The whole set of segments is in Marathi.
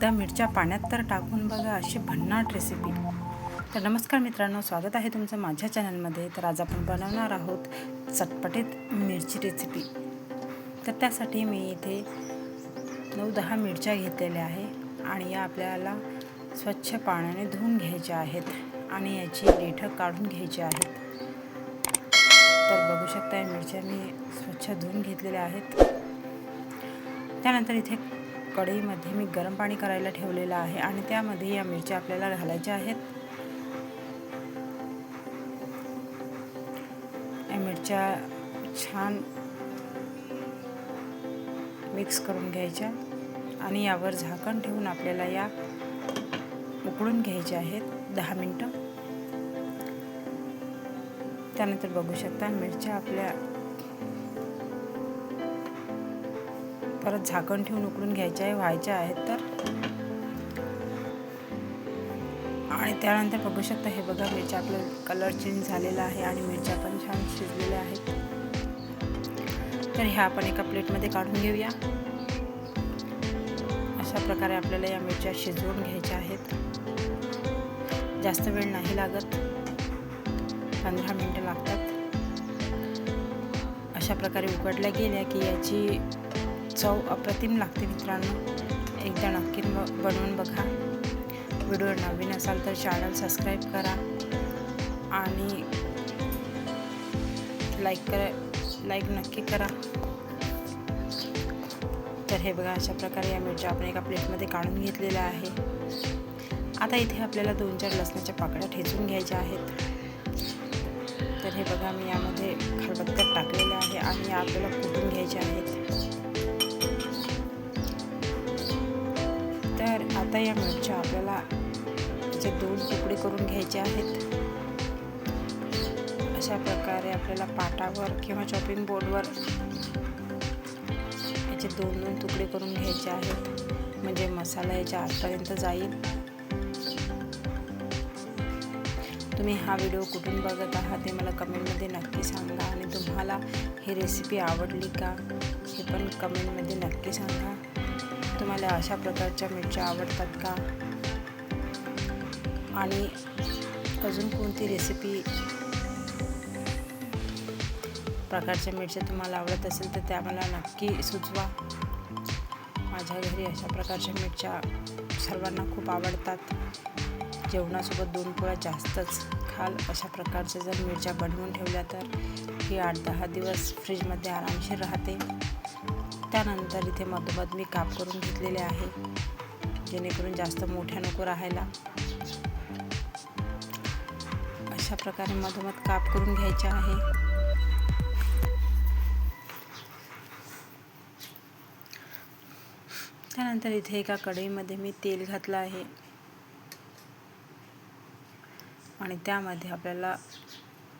एकदा मिरच्या पाण्यात तर टाकून बघा अशी भन्नाट रेसिपी तर नमस्कार मित्रांनो स्वागत आहे तुमचं माझ्या चॅनलमध्ये तर आज आपण बनवणार आहोत चटपटीत मिरची रेसिपी तर त्यासाठी मी इथे नऊ दहा मिरच्या घेतलेल्या आहे आणि या आपल्याला स्वच्छ पाण्याने धुवून घ्यायच्या आहेत आणि याची देठं काढून घ्यायची आहेत. तर बघू शकता या मिरच्या मी स्वच्छ धुवून घेतलेल्या आहेत. त्यानंतर इथे कढईमध्ये मी गरम पाणी करायला ठेवलेलं आहे आणि त्यामध्ये या मिरच्या आपल्याला घालायच्या आहेत. या मिरच्या छान मिक्स करून घ्यायच्या आणि यावर झाकण ठेवून आपल्याला या उकळून घ्यायच्या आहेत दहा मिनटं. त्यानंतर बघू शकता मिरच्या आपल्या परत झाकण ठेवून उकळून घ्यायच्या आहे व्हायच्या आहेत तर. आणि त्यानंतर बघू शकता हे बघा मिरच्या आपलं कलर चेंज झालेला आहे आणि मिरच्या पण छान शिजलेल्या आहेत. तर ह्या आपण एका प्लेटमध्ये काढून घेऊया. अशा प्रकारे आपल्याला या मिरच्या शिजवून घ्यायच्या आहेत. जास्त वेळ नाही लागत. पंधरा मिनटं लागतात. अशा प्रकारे उकडल्या गेल्या की याची चव अप्रतिम लागते मित्रांनो. एकदा नक्की बनवून बघा. व्हिडिओ नवीन असाल तर चॅनल सबस्क्राईब करा. आणि लाईक करा लाईक नक्की करा. तर हे बघा अशा प्रकारे या मिरच्या आपण एका प्लेटमध्ये काढून घेतलेल्या आहे आता इथे आपल्याला दोन चार लसणाच्या पाकळ्या ठेचून घ्यायच्या आहेत. तर हे बघा मी यामध्ये खलबत्त्यात टाकलेलं आहे आणि या आपल्याला कुटून घ्यायचे आहेत? तर आता या मिरच्या आपल्याला जे दोन तुकडे करून घ्यायचे आहेत. अशा प्रकारे आपल्याला पाटावर किंवा चॉपिंग बोर्डवर याचे दोन दोन तुकडे करून घ्यायचे आहेत. म्हणजे मसाला याच्या आतपर्यंत जाईल. तुम्ही हा व्हिडिओ कुठून बघत आहात ते मला कमेंटमध्ये नक्की सांगा आणि तुम्हाला ही रेसिपी आवडली का हे पण कमेंटमध्ये नक्की सांगा. तुम्हाला अशा प्रकारच्या मिरच्या आवडतात का? आणि अजून कोणती रेसिपी प्रकारच्या मिरच्या तुम्हाला आवडत असेल तर त्या मला नक्की सुचवा. माझ्या घरी अशा प्रकारच्या मिरच्या सर्वांना खूप आवडतात. जेवणासोबत दोन पोळ्या जास्तच खाल. अशा प्रकारच्या जर मिरच्या बनवून ठेवल्या तर ही आठ दहा दिवस फ्रीजमध्ये आरामशीर राहते. त्यानंतर इथे मधोमध मी काप करून घेतलेले आहे जेणेकरून जास्त मोठ्या नको राहायला. अशा प्रकारे मधोमध काप करून घ्यायचे आहे. त्यानंतर इथे एका कढईमध्ये मी तेल घातलं आहे. आणि त्यामध्ये आपल्याला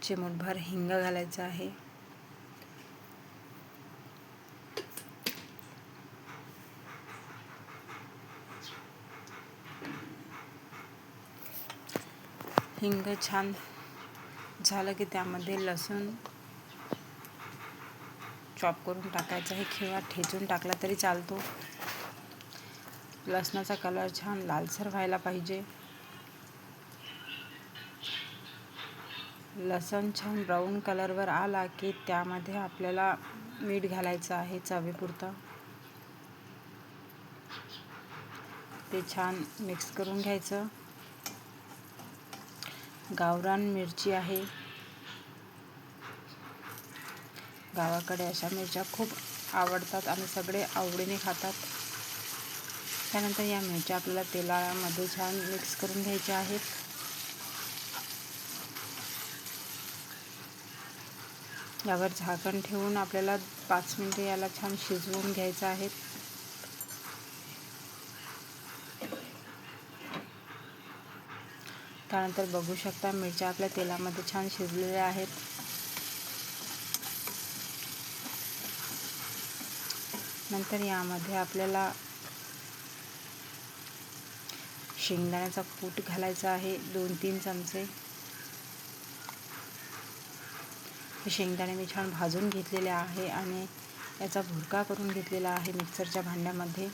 चिमूटभर हिंग घालायचं आहे. हिंग छान झालं की त्यामध्ये लसूण चॉप करून टाकायचं. आहे किंवा ठेचून टाकला तरी चालतो. लसणाचा कलर छान लालसर व्हायला पाहिजे. लसण छान ब्राऊन कलरवर आला की त्यामध्ये आपल्याला मीठ घालायचं आहे चवीपुरतं. ते छान मिक्स करून घ्यायचं. गावरान मिरची आहे. गावाकडे अशा मिरच्या खूप आवडतात आणि सगळे आवडीने खातात. त्यानंतर या मिरच्या आपल्याला तेलामध्ये छान मिक्स करून घ्यायच्या आहेत. यावर झाकण ठेवून आपल्याला पाच मिनटे याला छान शिजवून घ्यायचं आहे. त्यानंतर बघू शकता मिरच्या आपल्या तेलामध्ये छान शिजलेल्या आहेत. नंतर यामध्ये आपल्याला शेंगदाण्याचा कूट घालायचा आहे दोन तीन चमचे. हे शेंगदाणे मी छान भाजून घेतलेले आहे आणि याचा भुरका करून घेतलेला आहे मिक्सरच्या भांड्यामध्ये.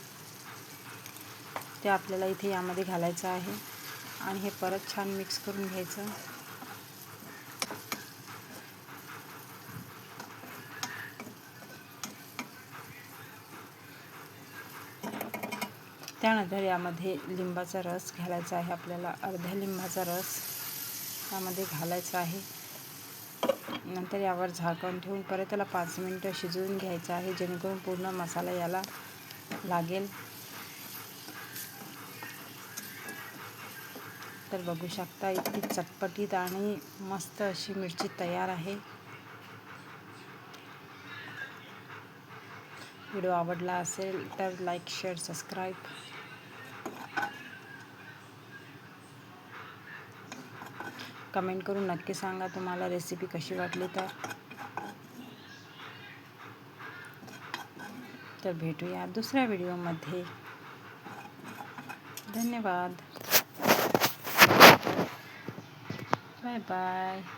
ते आपल्याला इथे यामध्ये घालायचं आहे. आणि हे परत छान मिक्स करून घ्यायचं. त्यानंतर यामध्ये लिंबाचा रस घालायचा आहे. आपल्याला अर्ध्या लिंबाचा रस यामध्ये घालायचा आहे. नंतर यावर झाकण ठेवून परत त्याला पाच मिनटं शिजवून घ्यायचं आहे जेणेकरून पूर्ण मसाला याला लागेल. तर बघू शकता इतकी चटपटीत आणि मस्त अशी मिरची तयार आहे. व्हिडिओ आवडला असेल तर लाईक शेअर सबस्क्राईब. कमेंट करून नक्की सांगा तुम्हाला रेसिपी कशी वाटली तर. तर भेटूया दुसऱ्या व्हिडिओमध्ये. धन्यवाद. 拜拜。